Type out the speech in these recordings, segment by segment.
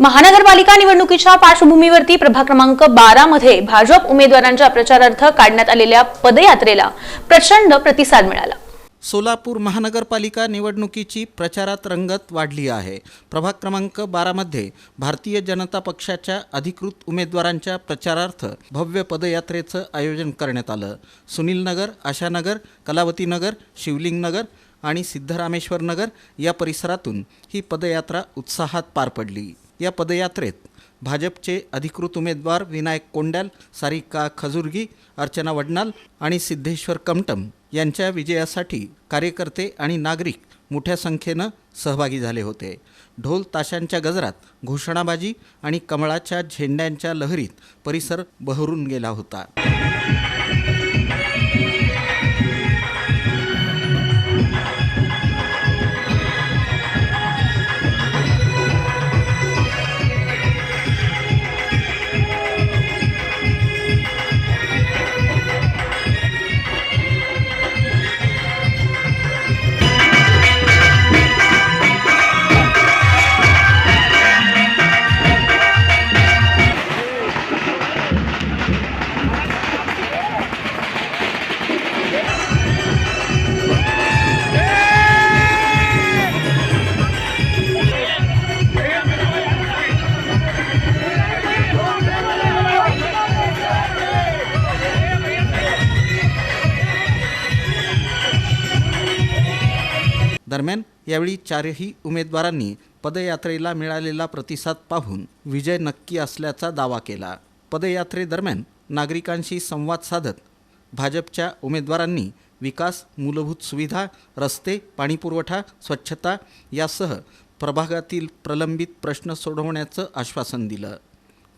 महानगरपालिका निवडणुकीच्या पार्श्वभूमीवरती प्रभाग क्रमांक बारा मध्ये भाजप उमेदवारांच्या प्रचारार्थ काढण्यात आलेल्या पदयात्रेला प्रचंड प्रतिसाद मिळाला. सोलापूर महानगरपालिका निवडणुकीची प्रचारात रंगत वाढली आहे. प्रभाग क्रमांक बारामध्ये भारतीय जनता पक्षाच्या अधिकृत उमेदवारांच्या प्रचारार्थ भव्य पदयात्रेचं आयोजन करण्यात आलं. सुनील नगर आशानगर कलावती नगर शिवलिंग नगर आणि सिद्धरामेश्वर नगर या परिसरातून ही पदयात्रा उत्साहात पार पडली. या पदयात्रेत भाजपचे अधिकृत उमेदवार विनायक कोंड्याल सारिका खजुर्गी अर्चना वडनाल आणि सिद्धेश्वर कमटम यांच्या विजयासाठी कार्यकर्ते आणि नागरिक मोठ्या संख्येनं सहभागी झाले होते. ढोल ताशांच्या गजरात घोषणाबाजी आणि कमळाच्या झेंड्यांच्या लहरीत परिसर बहरून गेला होता. दरम्यान यावेळी चारही उमेदवारांनी पदयात्रेला मिळालेला प्रतिसाद पाहून विजय नक्की असल्याचा दावा केला. पदयात्रेदरम्यान नागरिकांशी संवाद साधत भाजपच्या उमेदवारांनी विकास मूलभूत सुविधा रस्ते पाणीपुरवठा स्वच्छता यासह प्रभागातील प्रलंबित प्रश्न सोडवण्याचं आश्वासन दिलं.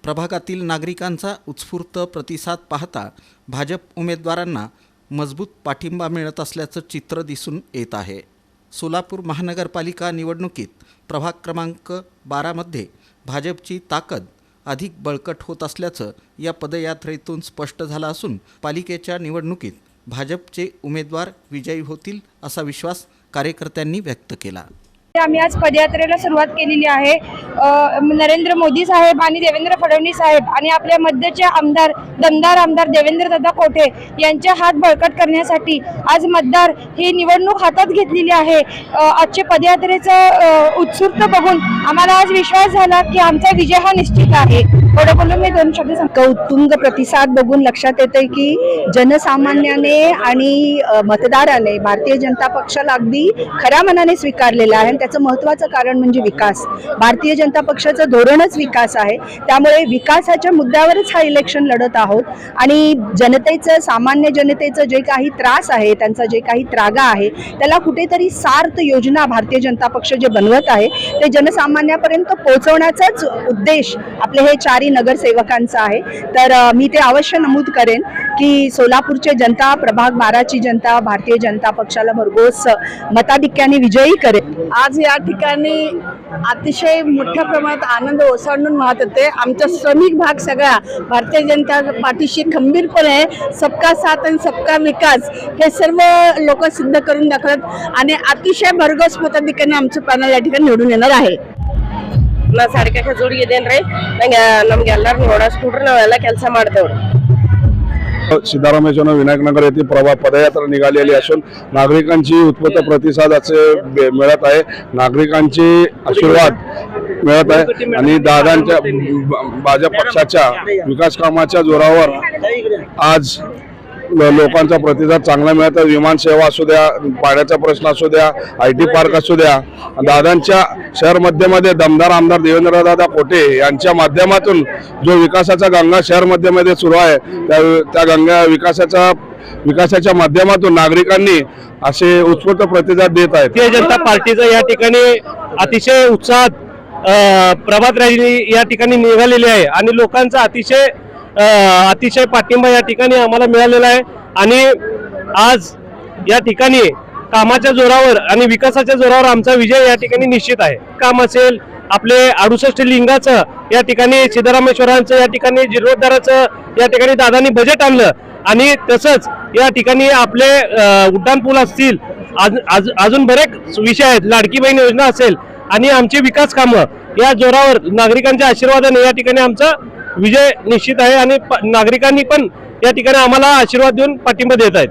प्रभागातील नागरिकांचा उत्स्फूर्त प्रतिसाद पाहता भाजप उमेदवारांना मजबूत पाठिंबा मिळत असल्याचं चित्र दिसून येत आहे. सोलापूर महानगरपालिका निवडणुकीत प्रभाग क्रमांक बारामध्ये भाजपची ताकद अधिक बळकट होत असल्याचं या पदयात्रेतून स्पष्ट झालं असून पालिकेच्या निवडणुकीत भाजपचे उमेदवार विजयी होतील असा विश्वास कार्यकर्त्यांनी व्यक्त केला. आम्ही आज पदयात्रेला सुरुवात केलेली आहे. नरेंद्र मोदी साहेब आणि देवेंद्र फडणवीस साहेब आणि आपल्या मध्यचे आमदार दमदार आमदार देवेंद्र दादा कोठे यांच्या हात बळकट करण्यासाठी आज मतदार ही निवडणूक हातात घेतलेली आहे. आजच्या आजचे पदयात्रेचं उत्सुकता बघून आम्हाला आज विश्वास झाला की आमचा विजय हा निश्चित आहे. थोडं बोलून मी दोन शब्द प्रतिसाद बघून लक्षात येतंय की जनसामान्याने आणि मतदाराने भारतीय जनता पक्षाला अगदी खऱ्या मनाने स्वीकारलेलं आहे. आणि त्याचं महत्त्वाचं कारण म्हणजे विकास. भारतीय जनता पक्षाचं धोरणच विकास आहे. त्यामुळे विकासाच्या मुद्द्यावरच हा इलेक्शन लढत आहोत. आणि जनतेचं सामान्य जनतेचं जे काही त्रास आहे त्यांचा जे काही त्रागा आहे त्याला कुठेतरी सार्थ योजना भारतीय जनता पक्ष जे बनवत आहे ते जनसामान्यापर्यंत पोहोचवण्याचाच उद्देश आपले हे चारही नगरसेवकांचा आहे. तर मी ते अवश्य नमूद करेन की सोलापूरचे जनता प्रभाग बाराची जनता भारतीय जनता पक्षाला भरघोस मताधिक्याने विजयी करेल. आज या ठिकाणी अतिशय मोठ्या प्रमाणात आनंद ओसांडून वाहत होते. आमचा श्रमिक भाग सगळा भारतीय जनता पाठीशी खंबीरपणे सबका साथ आणि सबका विकास हे सर्व लोक सिद्ध करून दाखवतात आणि अतिशय भरघोस मताधिक्याने आमचं पॅनल या ठिकाणी निवडून येणार आहे. ನಾ ಸಾರಿಕೆ ಖಜೂರಿಗೆ ಇದೇನ್ರಿ ನಂಗೆ ನಮ್ಗೆ ಎಲ್ಲಾರು ಓಡಾಡ್ಸ್ಕೊಟ್ರಿ ನಾವೆಲ್ಲ ಕೆಲಸ ಮಾಡ್ತೇವ್ರಿ सिद्धरामेश्वर विनायकनगर येथे प्रभा पदयात्रा निघालेली असून नागरिकांची उत्स्फूर्त प्रतिसादाचे बे- मिळत आहे नागरिकांचे आशीर्वाद मिळत आहे आणि दादांच्या ब- भाजप पक्षाच्या विकास कामाच्या जोरावर आज ल- लोकांचा प्रतिसाद चांगला मिळत आहे विमानसेवा असू द्या पाण्याचा प्रश्न असू द्या आय टी पार्क असू द्या दादांच्या शहर मध्येमध्ये दमदार आमदार देवेंद्रदादा कोटे यांच्या माध्यमातून जो विकासाचा गंगा शहर मध्यमध्ये सुरू आहे त्या त्या गंगा विकासाचा विकासाच्या माध्यमातून नागरिकांनी असे उत्स्फूर्त प्रतिसाद देत आहेत. भारतीय जनता पार्टीचं या ठिकाणी अतिशय उत्साहात प्रभात रॅली या ठिकाणी निघालेली आहे आणि लोकांचा अतिशय अतिशय पाठिंबा या ठिकाणी आम्हाला मिळालेला आहे. आणि आज या ठिकाणी कामाच्या जोरावर आणि विकासाच्या जोरावर आमचा विजय या ठिकाणी निश्चित आहे. काम असेल आपले अडुसष्ट लिंगाचं या ठिकाणी सिद्धरामेश्वरांचं या ठिकाणी जीर्णोद्धाराचं या ठिकाणी दादांनी बजेट आणलं. आणि तसंच या ठिकाणी आपले उड्डाणपूल असतील आज- आज- अजून बरेच विषय आहेत. लाडकी बहीण योजना असेल आणि आमची विकास कामं या जोरावर नागरिकांच्या आशीर्वादाने या ठिकाणी आमचं विजय निश्चित आहे आणि प- नागरिकांनी पण या ठिकाणी आम्हाला आशीर्वाद देऊन पाठिंबा देत आहेत.